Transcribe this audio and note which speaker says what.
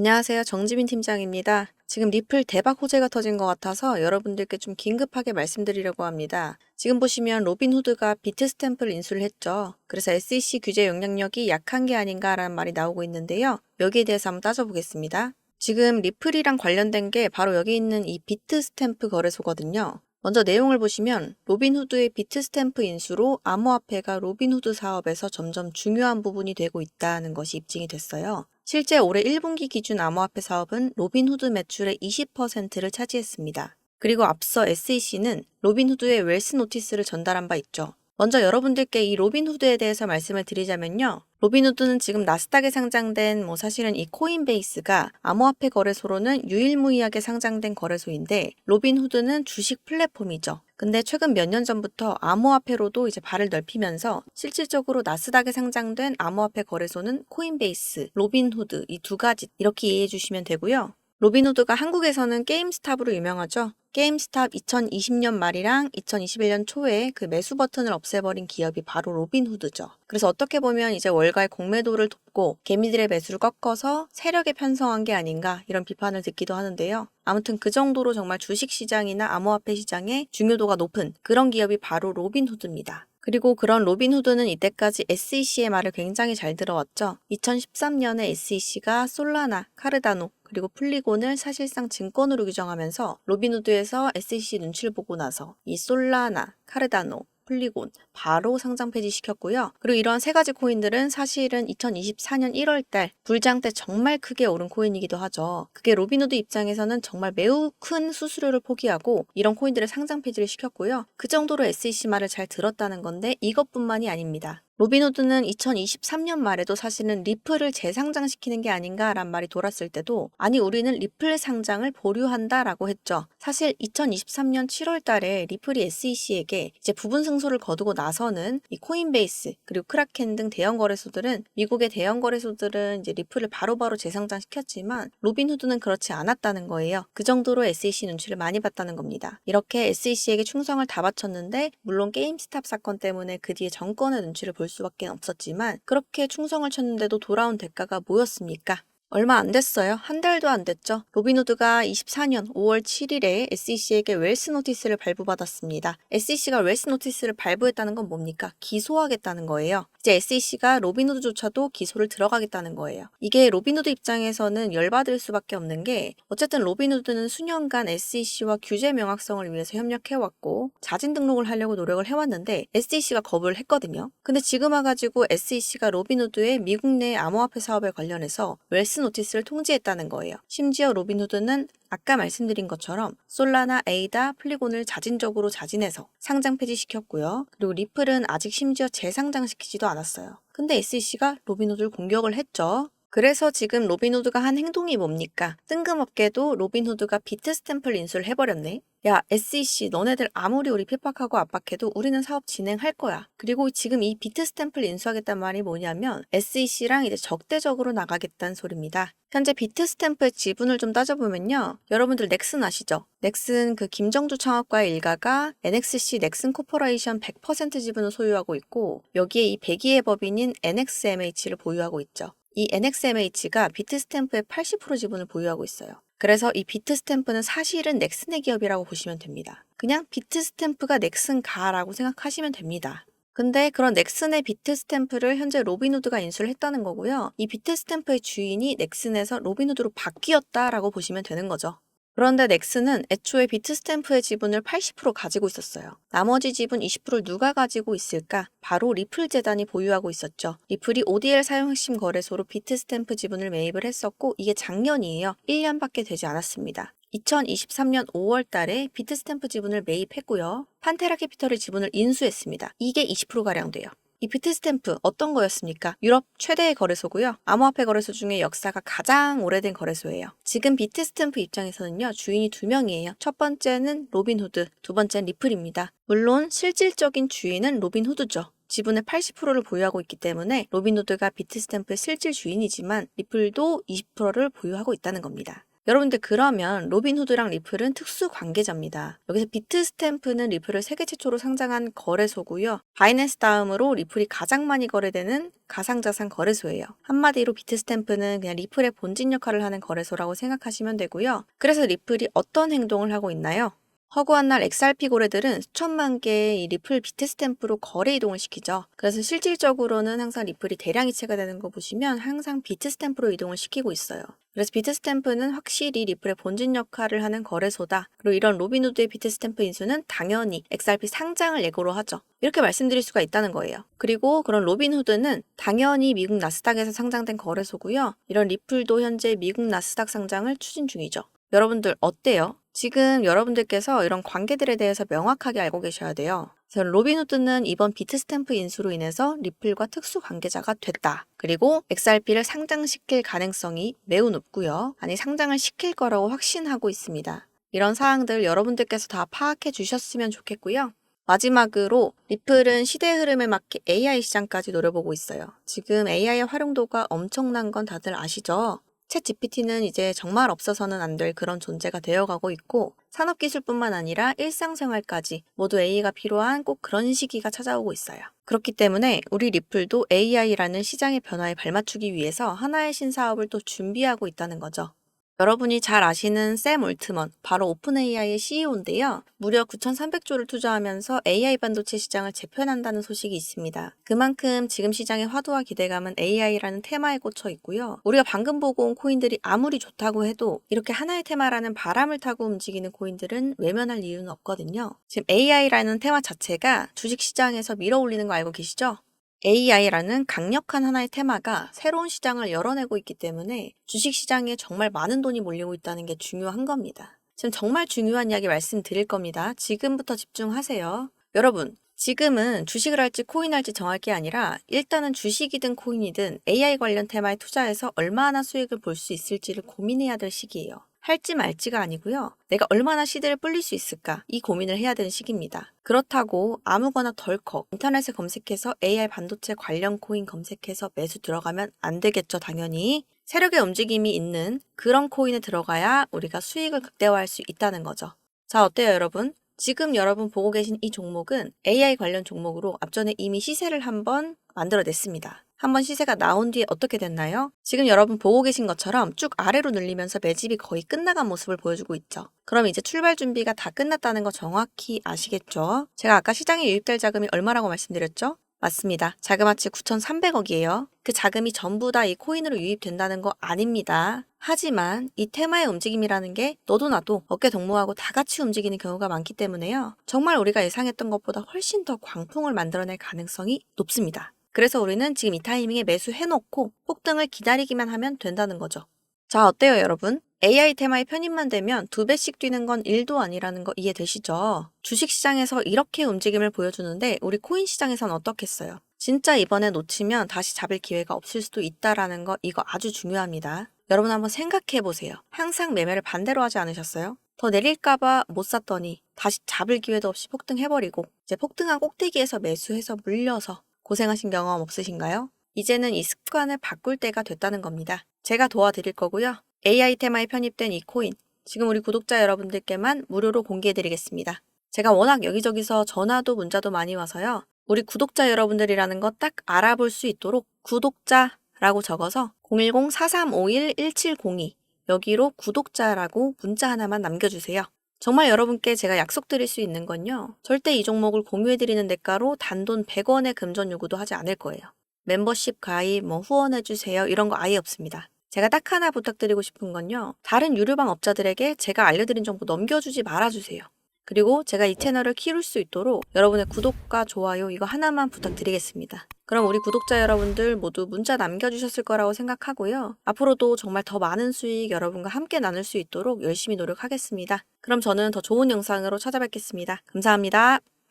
Speaker 1: 안녕하세요. 정지민 팀장입니다. 지금 리플 대박 호재가 터진 것 같아서 여러분들께 좀 긴급하게 말씀드리려고 합니다. 지금 보시면 로빈후드가 비트 스탬프를 인수를 했죠. 그래서 SEC 규제 영향력이 약한 게 아닌가라는 말이 나오고 있는데요. 여기에 대해서 한번 따져보겠습니다. 지금 리플이랑 관련된 게 바로 여기 있는 이 비트 스탬프 거래소거든요. 먼저 내용을 보시면 로빈후드의 비트 스탬프 인수로 암호화폐가 로빈후드 사업에서 점점 중요한 부분이 되고 있다는 것이 입증이 됐어요. 실제 올해 1분기 기준 암호화폐 사업은 로빈후드 매출의 20%를 차지했습니다. 그리고 앞서 SEC는 로빈후드의 웰스 노티스를 전달한 바 있죠. 먼저 여러분들께 이 로빈후드에 대해서 말씀을 드리자면요. 로빈후드는 지금 나스닥에 상장된 뭐 사실은 이 코인베이스가 암호화폐 거래소로는 유일무이하게 상장된 거래소인데 로빈후드는 주식 플랫폼이죠. 근데 최근 몇 년 전부터 암호화폐로도 이제 발을 넓히면서 실질적으로 나스닥에 상장된 암호화폐 거래소는 코인베이스, 로빈후드 이 두 가지 이렇게 이해해 주시면 되고요. 로빈후드가 한국에서는 게임스탑으로 유명하죠. 게임스탑 2020년 말이랑 2021년 초에 그 매수 버튼을 없애버린 기업이 바로 로빈후드죠. 그래서 어떻게 보면 이제 월가의 공매도를 돕고 개미들의 매수를 꺾어서 세력에 편성한 게 아닌가 이런 비판을 듣기도 하는데요. 아무튼 그 정도로 정말 주식 시장이나 암호화폐 시장의 중요도가 높은 그런 기업이 바로 로빈후드입니다. 그리고 그런 로빈후드는 이때까지 SEC의 말을 굉장히 잘 들어왔죠. 2013년에 SEC가 솔라나, 카르다노, 그리고 플리곤을 사실상 증권으로 규정하면서 로빈후드에서 SEC 눈치를 보고 나서 이 솔라나, 카르다노, 플리곤 바로 상장 폐지시켰고요. 그리고 이러한 세 가지 코인들은 사실은 2024년 1월 달 불장 때 정말 크게 오른 코인이기도 하죠. 그게 로빈후드 입장에서는 정말 매우 큰 수수료를 포기하고 이런 코인들을 상장 폐지를 시켰고요. 그 정도로 SEC 말을 잘 들었다는 건데 이것뿐만이 아닙니다. 로빈후드는 2023년 말에도 사실은 리플을 재상장시키는 게 아닌가란 말이 돌았을 때도 아니 우리는 리플 상장을 보류한다라고 했죠. 사실 2023년 7월 달에 리플이 SEC에게 이제 부분 승소를 거두고 나서는 이 코인베이스 그리고 크라켄 등 대형 거래소들은 미국의 대형 거래소들은 이제 리플을 바로바로 재상장시켰지만 로빈후드는 그렇지 않았다는 거예요. 그 정도로 SEC 눈치를 많이 봤다는 겁니다. 이렇게 SEC에게 충성을 다 바쳤는데 물론 게임스탑 사건 때문에 그 뒤에 정권의 눈치를 볼 수밖에 없었지만 그렇게 충성을 쳤는데도 돌아온 대가가 뭐였습니까? 얼마 안 됐어요. 한 달도 안 됐죠. 로빈후드가 24년 5월 7일에 SEC에게 웰스 노티스를 발부받았습니다. SEC가 웰스 노티스를 발부했다는 건 뭡니까? 기소하겠다는 거예요. 이제 SEC가 로빈후드조차도 기소를 들어가겠다는 거예요. 이게 로빈후드 입장에서는 열받을 수밖에 없는 게 어쨌든 로빈후드는 수년간 SEC와 규제 명확성을 위해서 협력해왔고 자진 등록을 하려고 노력을 해왔는데 SEC가 거부를 했거든요. 근데 지금 와가지고 SEC가 로빈후드의 미국 내 암호화폐 사업에 관련해서 웰스 노티스를 통지했다는 거예요. 심지어 로빈후드는 아까 말씀드린 것처럼 솔라나, 에이다, 플리곤을 자진적으로 자진해서 상장 폐지시켰고요. 그리고 리플은 아직 심지어 재상장시키지도 않았어요. 근데 SEC가 로빈후드를 공격을 했죠. 그래서 지금 로빈후드가 한 행동이 뭡니까? 뜬금없게도 로빈후드가 비트 스탬프를 인수를 해버렸네. 야, SEC, 너네들 아무리 우리 핍박하고 압박해도 우리는 사업 진행할 거야. 그리고 지금 이 비트 스탬프를 인수하겠다는 말이 뭐냐면 SEC랑 이제 적대적으로 나가겠다는 소리입니다. 현재 비트 스탬프의 지분을 좀 따져보면요. 여러분들 넥슨 아시죠? 넥슨 그 김정주 창업과의 일가가 NXC 넥슨 코퍼레이션 100% 지분을 소유하고 있고 여기에 이 배기의 법인인 NXMH를 보유하고 있죠. 이 NXMH가 비트 스탬프의 80% 지분을 보유하고 있어요. 그래서 이 비트 스탬프는 사실은 넥슨의 기업이라고 보시면 됩니다. 그냥 비트 스탬프가 넥슨가라고 생각하시면 됩니다. 근데 그런 넥슨의 비트 스탬프를 현재 로빈후드가 인수를 했다는 거고요. 이 비트 스탬프의 주인이 넥슨에서 로빈후드로 바뀌었다라고 보시면 되는 거죠. 그런데 넥슨은 애초에 비트 스탬프의 지분을 80% 가지고 있었어요. 나머지 지분 20%를 누가 가지고 있을까? 바로 리플 재단이 보유하고 있었죠. 리플이 ODL 사용 핵심 거래소로 비트 스탬프 지분을 매입을 했었고 이게 작년이에요. 1년밖에 되지 않았습니다. 2023년 5월 달에 비트 스탬프 지분을 매입했고요. 판테라 캐피털의 지분을 인수했습니다. 이게 20%가량 돼요. 이 비트 스탬프 어떤 거였습니까? 유럽 최대의 거래소고요. 암호화폐 거래소 중에 역사가 가장 오래된 거래소예요. 지금 비트 스탬프 입장에서는요. 주인이 두 명이에요. 첫 번째는 로빈후드, 두 번째는 리플입니다. 물론 실질적인 주인은 로빈후드죠. 지분의 80%를 보유하고 있기 때문에 로빈후드가 비트 스탬프의 실질 주인이지만 리플도 20%를 보유하고 있다는 겁니다. 여러분들 그러면 로빈후드랑 리플은 특수 관계자입니다. 여기서 비트스탬프는 리플을 세계 최초로 상장한 거래소고요. 바이낸스 다음으로 리플이 가장 많이 거래되는 가상자산 거래소예요. 한마디로 비트스탬프는 그냥 리플의 본진 역할을 하는 거래소라고 생각하시면 되고요. 그래서 리플이 어떤 행동을 하고 있나요? 허구한 날 XRP 고래들은 수천만 개의 이 리플 비트 스탬프로 거래 이동을 시키죠. 그래서 실질적으로는 항상 리플이 대량 이체가 되는 거 보시면 항상 비트 스탬프로 이동을 시키고 있어요. 그래서 비트 스탬프는 확실히 리플의 본진 역할을 하는 거래소다. 그리고 이런 로빈후드의 비트 스탬프 인수는 당연히 XRP 상장을 예고로 하죠. 이렇게 말씀드릴 수가 있다는 거예요. 그리고 그런 로빈후드는 당연히 미국 나스닥에서 상장된 거래소고요. 이런 리플도 현재 미국 나스닥 상장을 추진 중이죠. 여러분들 어때요? 지금 여러분들께서 이런 관계들에 대해서 명확하게 알고 계셔야 돼요. 로빈후드는 이번 비트 스탬프 인수로 인해서 리플과 특수 관계자가 됐다. 그리고 XRP를 상장시킬 가능성이 매우 높고요. 아니 상장을 시킬 거라고 확신하고 있습니다. 이런 사항들 여러분들께서 다 파악해 주셨으면 좋겠고요. 마지막으로 리플은 시대 흐름에 맞게 AI 시장까지 노려보고 있어요. 지금 AI의 활용도가 엄청난 건 다들 아시죠? 챗 GPT는 이제 정말 없어서는 안 될 그런 존재가 되어가고 있고 산업기술뿐만 아니라 일상생활까지 모두 AI가 필요한 꼭 그런 시기가 찾아오고 있어요. 그렇기 때문에 우리 리플도 AI라는 시장의 변화에 발맞추기 위해서 하나의 신사업을 또 준비하고 있다는 거죠. 여러분이 잘 아시는 샘 올트먼, 바로 오픈 AI의 CEO인데요. 무려 9,300조를 투자하면서 AI 반도체 시장을 재편한다는 소식이 있습니다. 그만큼 지금 시장의 화두와 기대감은 AI라는 테마에 꽂혀 있고요. 우리가 방금 보고 온 코인들이 아무리 좋다고 해도 이렇게 하나의 테마라는 바람을 타고 움직이는 코인들은 외면할 이유는 없거든요. 지금 AI라는 테마 자체가 주식 시장에서 밀어 올리는 거 알고 계시죠? AI라는 강력한 하나의 테마가 새로운 시장을 열어내고 있기 때문에 주식 시장에 정말 많은 돈이 몰리고 있다는 게 중요한 겁니다. 지금 정말 중요한 이야기 말씀드릴 겁니다. 지금부터 집중하세요. 여러분, 지금은 주식을 할지 코인 할지 정할 게 아니라 일단은 주식이든 코인이든 AI 관련 테마에 투자해서 얼마나 수익을 볼 수 있을지를 고민해야 될 시기예요. 할지 말지가 아니고요. 내가 얼마나 시대를 불릴 수 있을까 이 고민을 해야 되는 시기입니다. 그렇다고 아무거나 덜컥 인터넷에 검색해서 AI 반도체 관련 코인 검색해서 매수 들어가면 안 되겠죠, 당연히. 세력의 움직임이 있는 그런 코인에 들어가야 우리가 수익을 극대화할 수 있다는 거죠. 자, 어때요, 여러분? 지금 여러분 보고 계신 이 종목은 AI 관련 종목으로 앞전에 이미 시세를 한번 만들어냈습니다. 한번 시세가 나온 뒤에 어떻게 됐나요? 지금 여러분 보고 계신 것처럼 쭉 아래로 늘리면서 매집이 거의 끝나간 모습을 보여주고 있죠. 그럼 이제 출발 준비가 다 끝났다는 거 정확히 아시겠죠? 제가 아까 시장에 유입될 자금이 얼마라고 말씀드렸죠? 맞습니다. 자그마치 9,300억이에요. 그 자금이 전부 다 이 코인으로 유입된다는 거 아닙니다. 하지만 이 테마의 움직임이라는 게 너도 나도 어깨 동무하고 다 같이 움직이는 경우가 많기 때문에요. 정말 우리가 예상했던 것보다 훨씬 더 광풍을 만들어낼 가능성이 높습니다. 그래서 우리는 지금 이 타이밍에 매수해놓고 폭등을 기다리기만 하면 된다는 거죠. 자, 어때요, 여러분? AI 테마의 편입만 되면 두 배씩 뛰는 건 1도 아니라는 거 이해되시죠? 주식 시장에서 이렇게 움직임을 보여주는데 우리 코인 시장에선 어떻겠어요? 진짜 이번에 놓치면 다시 잡을 기회가 없을 수도 있다라는 거 이거 아주 중요합니다. 여러분 한번 생각해 보세요. 항상 매매를 반대로 하지 않으셨어요? 더 내릴까봐 못 샀더니 다시 잡을 기회도 없이 폭등해버리고 이제 폭등한 꼭대기에서 매수해서 물려서 고생하신 경험 없으신가요? 이제는 이 습관을 바꿀 때가 됐다는 겁니다. 제가 도와드릴 거고요. AI 테마에 편입된 이 코인, 지금 우리 구독자 여러분들께만 무료로 공개해드리겠습니다. 제가 워낙 여기저기서 전화도 문자도 많이 와서요. 우리 구독자 여러분들이라는 거 딱 알아볼 수 있도록 구독자라고 적어서 010-4351-1702 여기로 구독자라고 문자 하나만 남겨주세요. 정말 여러분께 제가 약속드릴 수 있는 건요. 절대 이 종목을 공유해드리는 대가로 단돈 100원의 금전 요구도 하지 않을 거예요. 멤버십 가입, 뭐 후원해주세요. 이런 거 아예 없습니다. 제가 딱 하나 부탁드리고 싶은 건요. 다른 유료방 업자들에게 제가 알려드린 정보 넘겨주지 말아주세요. 그리고 제가 이 채널을 키울 수 있도록 여러분의 구독과 좋아요 이거 하나만 부탁드리겠습니다. 그럼 우리 구독자 여러분들 모두 문자 남겨주셨을 거라고 생각하고요. 앞으로도 정말 더 많은 수익 여러분과 함께 나눌 수 있도록 열심히 노력하겠습니다. 그럼 저는 더 좋은 영상으로 찾아뵙겠습니다. 감사합니다.